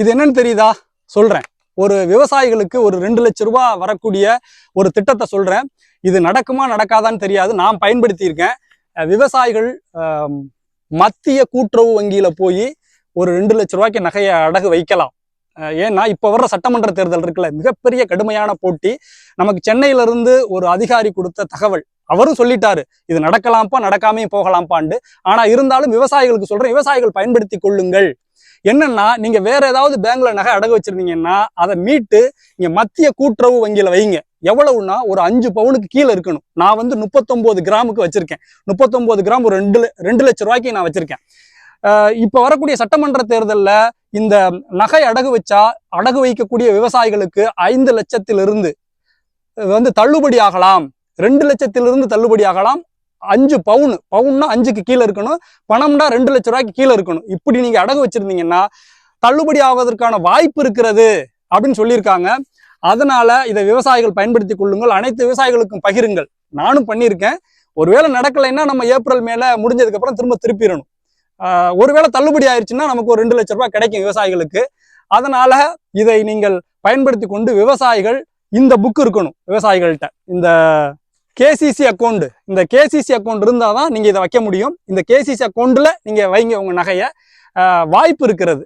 இது என்னன்னு தெரியுதா? சொல்றேன். ஒரு விவசாயிகளுக்கு ஒரு ரெண்டு லட்ச ரூபா வரக்கூடிய ஒரு திட்டத்தை சொல்றேன். இது நடக்குமா நடக்காதான்னு தெரியாது. நான் பயன்படுத்தியிருக்கேன். விவசாயிகள் மத்திய கூட்டுறவு வங்கியில போய் ஒரு ரெண்டு லட்ச ரூபாய்க்கு நகையை அடகு வைக்கலாம். ஏன்னா இப்போ வர்ற சட்டமன்ற தேர்தல் இருக்குல்ல மிகப்பெரிய கடுமையான போட்டி. நமக்கு சென்னையிலிருந்து ஒரு அதிகாரி கொடுத்த தகவல். அவரும் சொல்லிட்டாரு இது நடக்கலாம்ப்பா நடக்காமையும் போகலாம்ப்பாண்டு ஆனா இருந்தாலும் விவசாயிகளுக்கு சொல்றேன். விவசாயிகள் பயன்படுத்தி கொள்ளுங்கள். என்னன்னா நீங்க வேற ஏதாவது பேங்க்ல நகை அடகு வச்சிருந்தீங்கன்னா அதை மீட்டு இங்க மத்திய கூட்டுறவு வங்கியில வைங்க. எவ்வளவுன்னா ஒரு அஞ்சு பவுனுக்கு கீழே இருக்கணும். நான் வந்து முப்பத்தொன்பது கிராமுக்கு வச்சிருக்கேன். முப்பத்தொன்பது கிராம் ஒரு ரெண்டு ரெண்டு லட்சம் ரூபாய்க்கு நான் வச்சிருக்கேன். இப்போ இப்ப வரக்கூடிய சட்டமன்ற தேர்தலில் இந்த நகை அடகு வச்சா அடகு வைக்கக்கூடிய விவசாயிகளுக்கு ஐந்து லட்சத்திலிருந்து வந்து தள்ளுபடி ஆகலாம். ரெண்டு லட்சத்திலிருந்து தள்ளுபடி ஆகலாம். அஞ்சு பவுன். பவுன்னா அஞ்சுக்கு கீழே இருக்கணும். பணம்னா ரெண்டு லட்ச ரூபாய்க்கு கீழே இருக்கணும். இப்படி நீங்க அடகு வச்சிருந்தீங்கன்னா தள்ளுபடி ஆவதற்கான வாய்ப்பு இருக்கிறது அப்படின்னு சொல்லியிருக்காங்க. அதனால இதை விவசாயிகள் பயன்படுத்தி கொள்ளுங்கள். அனைத்து விவசாயிகளுக்கும் பகிருங்கள். நானும் பண்ணியிருக்கேன். ஒருவேளை நடக்கலைன்னா நம்ம ஏப்ரல் மேல முடிஞ்சதுக்கு அப்புறம் திரும்ப திருப்பிடணும். ஒருவேளை தள்ளுபடி ஆயிடுச்சுன்னா நமக்கு ஒரு ரெண்டு லட்ச ரூபாய் கிடைக்கும் விவசாயிகளுக்கு. அதனால இதை நீங்கள் பயன்படுத்தி கொண்டு விவசாயிகள் இந்த புக் இருக்கணும் விவசாயிகள்கிட்ட இந்த கேசிசி அக்கௌண்ட் இந்த கேசிசி அக்கௌண்ட் இருந்தால் தான் நீங்கள் இதை வைக்க முடியும். இந்த கேசிசி அக்கௌண்ட்டில் நீங்கள் வைங்க உங்கள் நகையை. வாய்ப்பு இருக்கிறது.